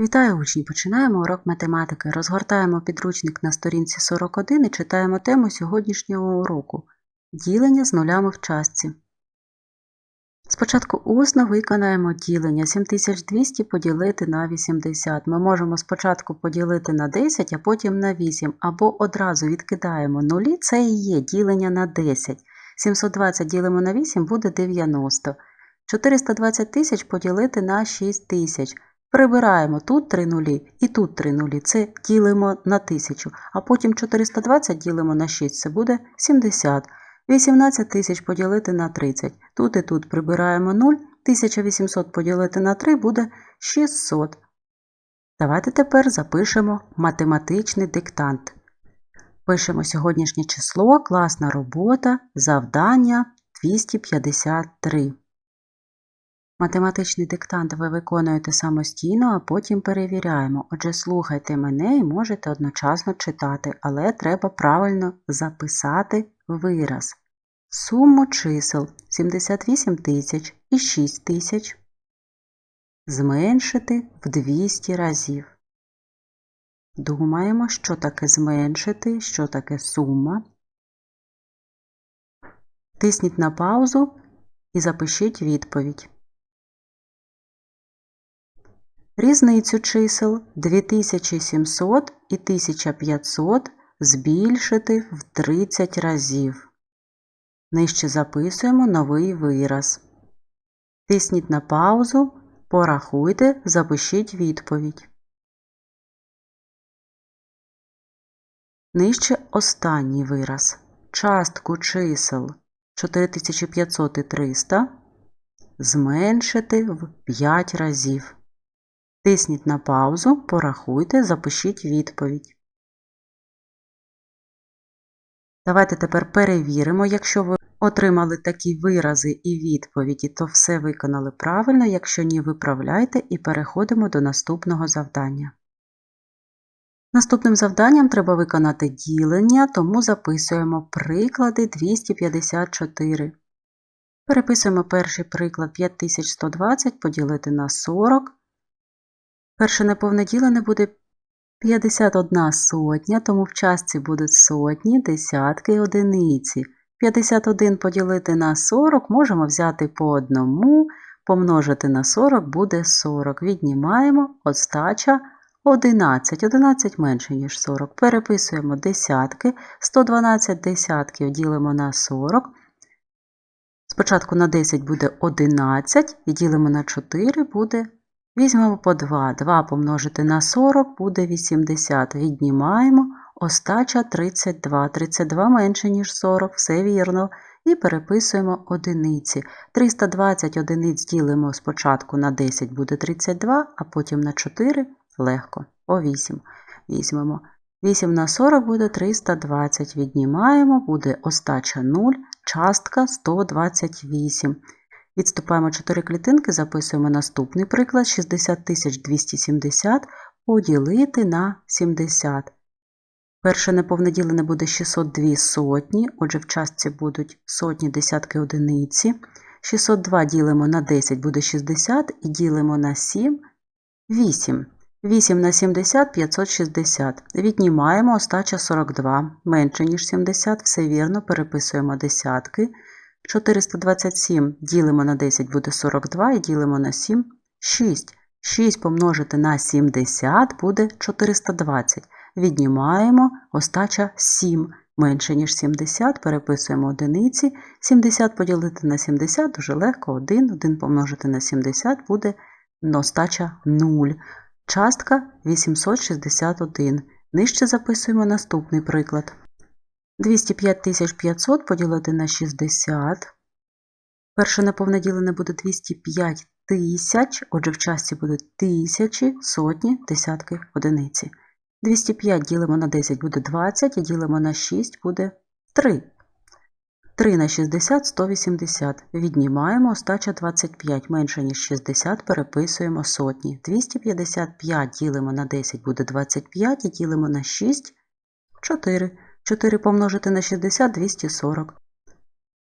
Вітаю учні! Починаємо урок математики. Розгортаємо підручник на сторінці 41 і читаємо тему сьогоднішнього уроку Ділення з нулями в частці. Спочатку усно виконаємо ділення 7200 поділити на 80. Ми можемо спочатку поділити на 10, а потім на 8, або одразу відкидаємо нулі, це і є ділення на 10. 720 ділимо на 8 буде 90. 420 тисяч поділити на 6 тисяч. Прибираємо тут 3 нулі і тут 3 нулі. Це ділимо на 1000, а потім 420 ділимо на 6, це буде 70. 18 тисяч поділити на 30. Тут і тут прибираємо 0, 1800 поділити на 3 буде 600. Давайте тепер запишемо математичний диктант. Пишемо сьогоднішнє число, класна робота, завдання 253. Математичний диктант ви виконуєте самостійно, а потім перевіряємо. Отже, слухайте мене і можете одночасно читати, але треба правильно записати вираз. Суму чисел 78 тисяч і 6 тисяч зменшити в 200 разів. Думаємо, що таке зменшити, що таке сума. Тисніть на паузу і запишіть відповідь. Різницю чисел 2700 і 1500 збільшити в 30 разів. Нижче записуємо новий вираз. Тисніть на паузу, порахуйте, запишіть відповідь. Нижче останній вираз. Частку чисел 4500 і 300 зменшити в 5 разів. Тисніть на паузу, порахуйте, запишіть відповідь. Давайте тепер перевіримо, якщо ви отримали такі вирази і відповіді, то все виконали правильно, якщо ні, виправляйте і переходимо до наступного завдання. Наступним завданням треба виконати ділення, тому записуємо приклади 254. Переписуємо перший приклад 5120 поділити на 40. Перше неповне ділене буде 51 сотня, тому в частці будуть сотні, десятки і одиниці. 51 поділити на 40 можемо взяти по одному, помножити на 40 буде 40. Віднімаємо остача 11. 11 менше, ніж 40. Переписуємо десятки. 112 десятків ділимо на 40. Спочатку на 10 буде 11 і ділимо на 4 буде Візьмемо по 2. 2 помножити на 40 буде 80. Віднімаємо остача 32. 32 менше, ніж 40, все вірно. І переписуємо одиниці. 320 одиниць ділимо спочатку на 10 буде 32, а потім на 4 легко. По 8. Візьмемо. 8 на 40 буде 320. Віднімаємо, буде остача 0, частка 128. Відступаємо 4 клітинки, записуємо наступний приклад 60270 поділити на 70. Перше неповне ділене буде 602 сотні, отже, в частці будуть сотні десятки одиниці. 602 ділимо на 10 буде 60 і ділимо на 7 8. 8 на 70 560. Віднімаємо остача 42. Менше, ніж 70, все вірно, переписуємо десятки. 427 ділимо на 10 буде 42 і ділимо на 7 6. 6 помножити на 70 буде 420. Віднімаємо остача 7. Менше, ніж 70, переписуємо одиниці. 70 поділити на 70 дуже легко. 1. 1 помножити на 70 буде остача 0. Частка 861. Нижче записуємо наступний приклад. 205 500 поділити на 60. Перше неповне ділене буде 205 тисяч, отже, в часті будуть тисячі, сотні, десятки, одиниці. 205 ділимо на 10 буде 20, і ділимо на 6 буде 3. 3 на 60 180. Віднімаємо остача 25, менше, ніж 60, переписуємо сотні. 255 ділимо на 10 буде 25, і ділимо на 6 4. 4 помножити на 60 240.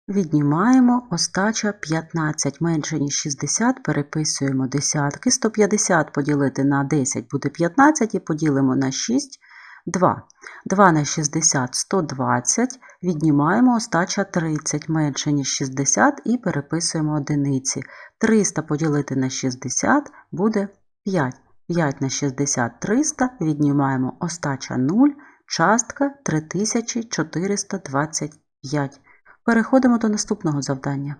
Віднімаємо остача 15 менше, ніж 60, переписуємо десятки. 150 поділити на 10 буде 15 і поділимо на 6 2. 2 на 60 120. Віднімаємо остача 30 менше, ніж 60 і переписуємо одиниці. 300 поділити на 60 буде 5. 5 на 60 300. Віднімаємо остача 0, частка 3425. Переходимо до наступного завдання.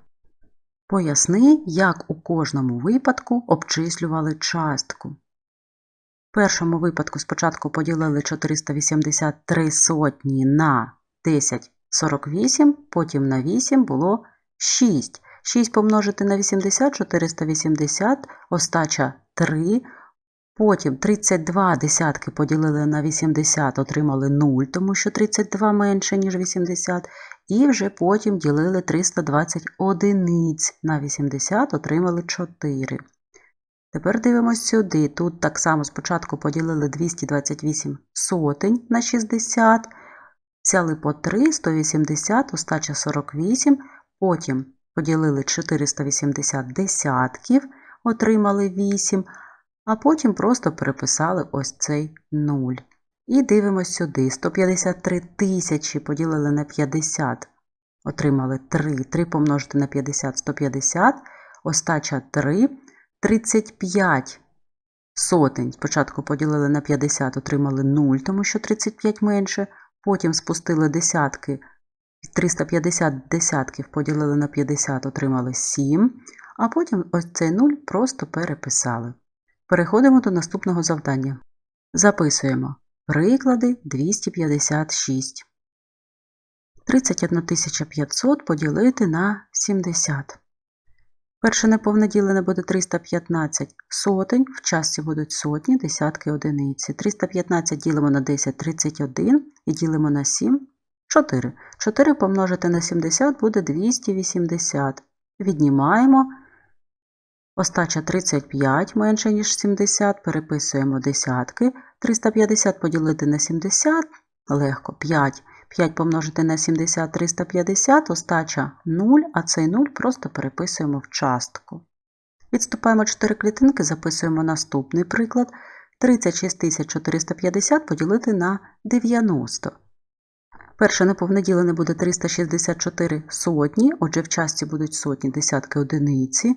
Поясни, як у кожному випадку обчислювали частку. В першому випадку спочатку поділили 483 сотні на 1048, потім на 8 було 6. 6 помножити на 80 480, остача 3. Потім 32 десятки поділили на 80, отримали 0, тому що 32 менше, ніж 80. І вже потім ділили 320 одиниць на 80, отримали 4. Тепер дивимося сюди. Тут так само спочатку поділили 228 сотень на 60, взяли по 3, 180, остача 48, потім поділили 480 десятків, отримали 8, а потім просто переписали ось цей 0. І дивимося сюди. 153 тисячі поділили на 50, отримали 3. 3 помножити на 50 150, остача 3. 35 сотень. Спочатку поділили на 50, отримали 0, тому що 35 менше. Потім спустили десятки. 350 десятків поділили на 50, отримали 7. А потім ось цей 0 просто переписали. Переходимо до наступного завдання. Записуємо приклади 256. 31 500 поділити на 70. Перше неповне ділене буде 315 сотень, в часті будуть сотні, десятки одиниці. 315 ділимо на 10 31 і ділимо на 7 4. 4 помножити на 70 буде 280. Віднімаємо. Остача 35 менше, ніж 70, переписуємо десятки. 350 поділити на 70 легко 5. 5 помножити на 70 350, остача 0, а цей 0 просто переписуємо в частку. Відступаємо 4 клітинки, записуємо наступний приклад. 36 450 поділити на 90. Перше неповне ділене буде 364 сотні, отже, в часті будуть сотні, десятки одиниці.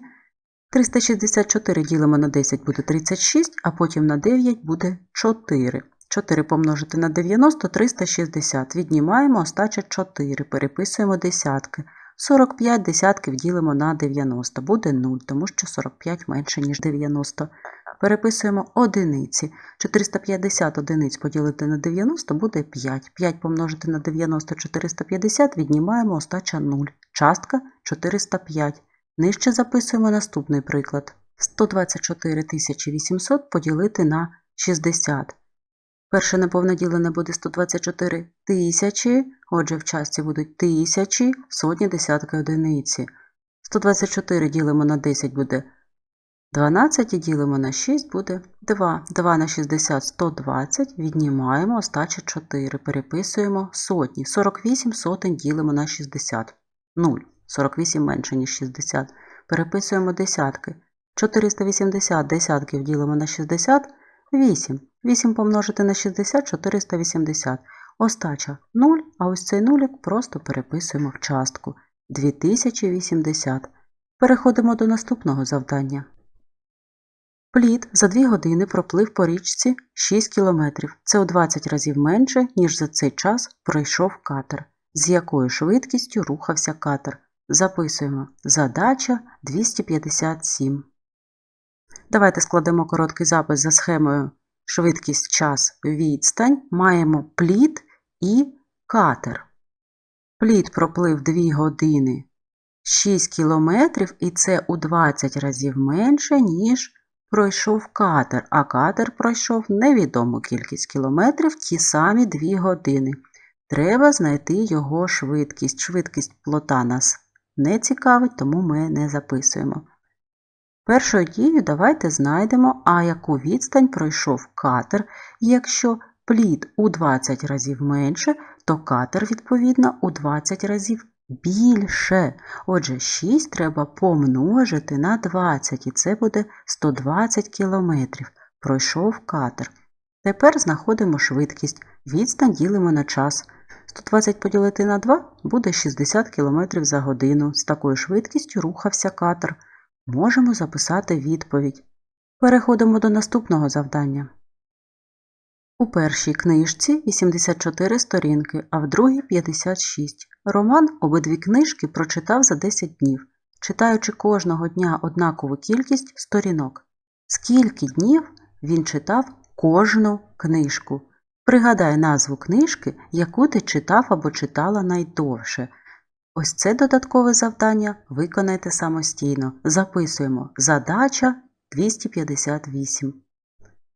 364 ділимо на 10 буде 36, а потім на 9 буде 4. 4 помножити на 90 360. Віднімаємо остача 4, переписуємо десятки. 45 десятків ділимо на 90. Буде 0, тому що 45 менше, ніж 90. Переписуємо одиниці. 450 одиниць поділити на 90 буде 5. 5 помножити на 90 450, віднімаємо остача 0. Частка 405. Нижче записуємо наступний приклад. 124 800 поділити на 60. Перше неповне ділене буде 124 тисячі, отже, в часті будуть тисячі, сотні, десятки одиниці. 124 ділимо на 10 буде 12 і ділимо на 6 буде 2. 2 на 60 120, віднімаємо остача 4, переписуємо сотні. 48 сотень ділимо на 60. 0. 48 менше, ніж 60. Переписуємо десятки. 480 десятків ділимо на 60. 8. 8 помножити на 60 480. Остача 0, а ось цей нулік просто переписуємо в частку 2080. Переходимо до наступного завдання. Плід за 2 години проплив по річці 6 кілометрів. Це у 20 разів менше, ніж за цей час пройшов катер. З якою швидкістю рухався катер. Записуємо задача 257. Давайте складемо короткий запис за схемою швидкість час відстань. Маємо плід і катер. Плід проплив 2 години 6 кілометрів, і це у 20 разів менше, ніж пройшов катер, а катер пройшов невідому кількість кілометрів ті самі 2 години. Треба знайти його швидкість. Швидкість плота нас не цікавить, тому ми не записуємо. Першою дією давайте знайдемо, а яку відстань пройшов катер. Якщо плід у 20 разів менше, то катер, відповідно, у 20 разів більше. Отже, 6 треба помножити на 20, і це буде 120 кілометрів. Пройшов катер. Тепер знаходимо швидкість. Відстань ділимо на час. 120 поділити на 2 буде 60 км за годину. З такою швидкістю рухався катер. Можемо записати відповідь. Переходимо до наступного завдання. У першій книжці 84 сторінки, а в другій 56. Роман обидві книжки прочитав за 10 днів, читаючи кожного дня однакову кількість сторінок. Скільки днів він читав кожну книжку? Пригадай назву книжки, яку ти читав або читала найдовше. Ось це додаткове завдання виконайте самостійно. Записуємо задача 258.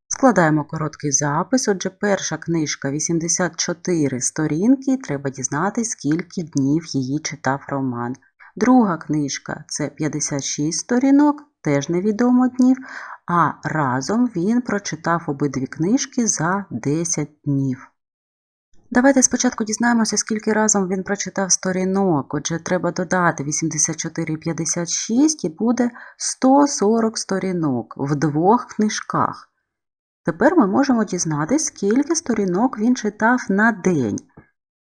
Складаємо короткий запис. Отже, перша книжка 84 сторінки. Треба дізнатися, скільки днів її читав Роман. Друга книжка це 56 сторінок, теж невідомо днів. А разом він прочитав обидві книжки за 10 днів. Давайте спочатку дізнаємося, скільки разом він прочитав сторінок. Отже, треба додати 84 і 56 і буде 140 сторінок в двох книжках. Тепер ми можемо дізнатися, скільки сторінок він читав на день.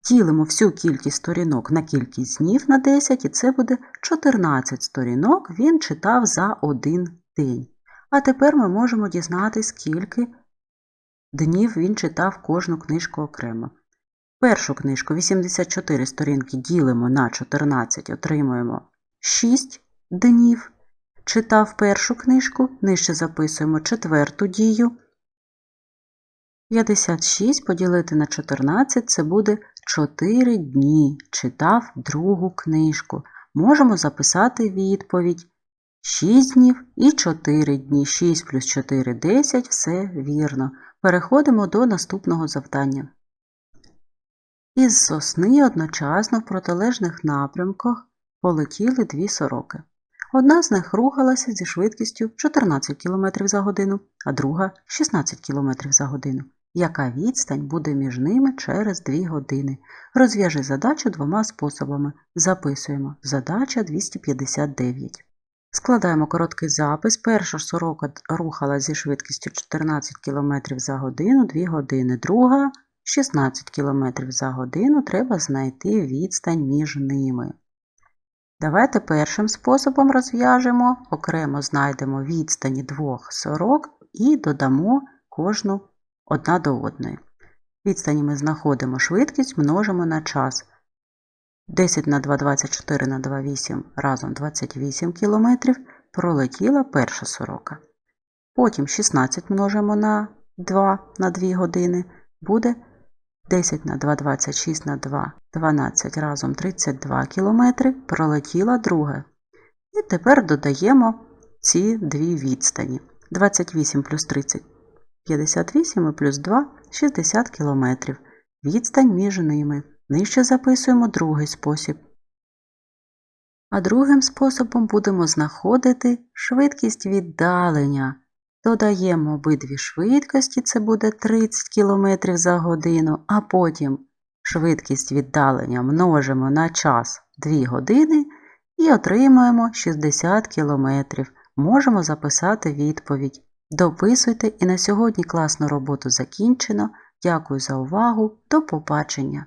Ділимо всю кількість сторінок на кількість днів на 10, і це буде 14 сторінок він читав за один день. А тепер ми можемо дізнатися, скільки днів він читав кожну книжку окремо. Першу книжку 84 сторінки ділимо на 14, отримуємо 6 днів. Читав першу книжку, нижче записуємо четверту дію. 56 поділити на 14 це буде 4 дні. Читав другу книжку. Можемо записати відповідь. 6 днів і 4 дні. 6 плюс 4 10, все вірно. Переходимо до наступного завдання. Із сосни одночасно в протилежних напрямках полетіли дві сороки. Одна з них рухалася зі швидкістю 14 км за годину, а друга 16 км за годину. Яка відстань буде між ними через 2 години? Розв'яжи задачу двома способами. Записуємо. Задача 259. Складаємо короткий запис. Перша сорока рухала зі швидкістю 14 км за годину 2 години. Друга 16 км за годину треба знайти відстань між ними. Давайте першим способом розв'яжемо, окремо знайдемо відстані двох сорок і додамо кожну одна до одної. Відстані ми знаходимо швидкість, множимо на час. 10 на 2, 24 на 2, 8 разом 28 км пролетіла перша сорока. Потім 16 множимо на 2 на 2 години, буде 10 на 2, 26 на 2, 12 разом 32 км пролетіла друга. І тепер додаємо ці дві відстані. 28 плюс 30 58 і плюс 2 60 км. Відстань між ними. Нижче записуємо другий спосіб. А другим способом будемо знаходити швидкість віддалення. Додаємо обидві швидкості, це буде 30 км за годину, а потім швидкість віддалення множимо на час 2 години і отримуємо 60 км. Можемо записати відповідь. Дописуйте і на сьогодні класну роботу закінчено. Дякую за увагу. До побачення!